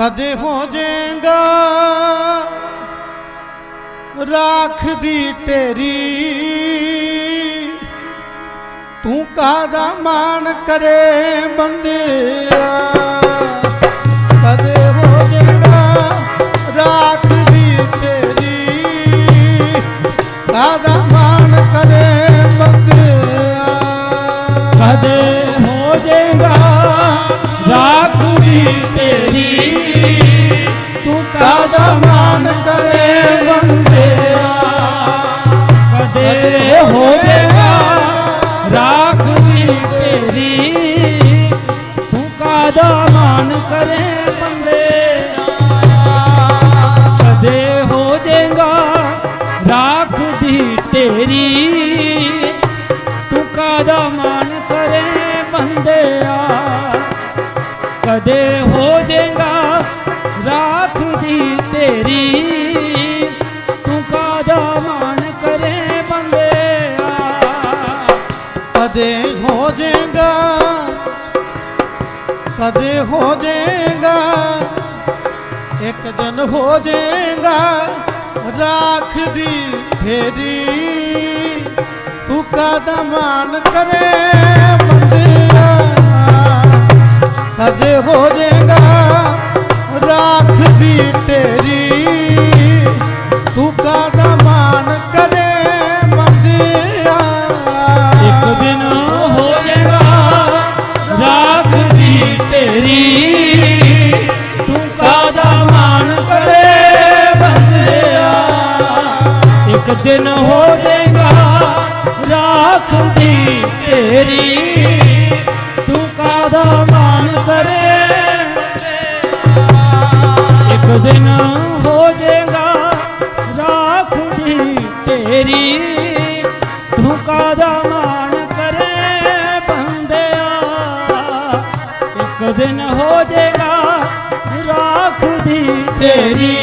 ਕਦੇ ਹੋ ਜਾਏਗਾ ਰਾਖ ਦੀ ਤੇਰੀ। ਤੂੰ ਕਾਦਾ ਮਾਣ ਕਰੇ ਬੰਦਿਆ। ਕਦੇ ਹੋ ਜਾਏਗਾ ਰਾਖ ਦੀ ਤੇਰੀ। ਕਾਦਾ ਮਾਨ ਕਰੇ ਬੰਦਿਆ ਕਦੇ ਹੋ ਜਾਏਗਾ ਰਾਖ ਦੀ ਤੇਰੀ। ਤੂੰ ਕਾਦਾ ਮਾਨ ਕਰੇ ਬੰਦਿਆ ਕਦੇ ਹੋ ਜਾਏਗਾ ਰਾਖ ਦੀ ਤੇਰੀ। ਤੂੰ ਕਾਦਾ ਮਾਨ ਕਰੇ ਬੰਦਿਆ ਕਦੇ ਹੋ ਜਾਏਗਾ ਰਾਖ ਦੀ ਤੇਰੀ। ਤੂੰ ਕਾਦਾ ਮਾਨ ਕਰੇ ਬੰਦਿਆ? ਕਦੇ ਹੋ ਜਾਏਗਾ, ਕਦੇ ਹੋ ਜਾਏਗਾ, ਇੱਕ ਦਿਨ ਹੋ ਜਾਏਗਾ ਰਾਖ ਦੀ ਫੇਰੀ। ਤੂੰ ਕਾਦਾ ਮਾਨ ਕਰੇ? ਰਾਖ ਦੀ ਤੇਰੀ, ਤੂੰ ਕਾਦਾ ਮਾਨ ਕਰੇ ਬੰਦਿਆ ਇੱਕ ਦਿਨ ਹੋ ਜਾਏਗਾ ਰਾਖ ਦੀ ਤੇਰੀ, ਤੂੰ ਕਾਦਾ ਮਾਨ ਕਰੇ ਬੰਦਿਆ ਇੱਕ ਦਿਨ ਹੋ ਜਾਏਗਾ ਰਾਖ ਦੀ ਤੇਰੀ, ਤੂੰ ਕਾਦਾ ਮਾਨ ਕਰੇ ਤੇਰੀ ਤੂੰ ਕਾਦਾ ਮਾਨ ਕਰੇ ਬੰਦਿਆ। ਇੱਕ ਦਿਨ ਹੋ ਜਾਏਗਾ ਰਾਖ ਦੀ ਤੇਰੀ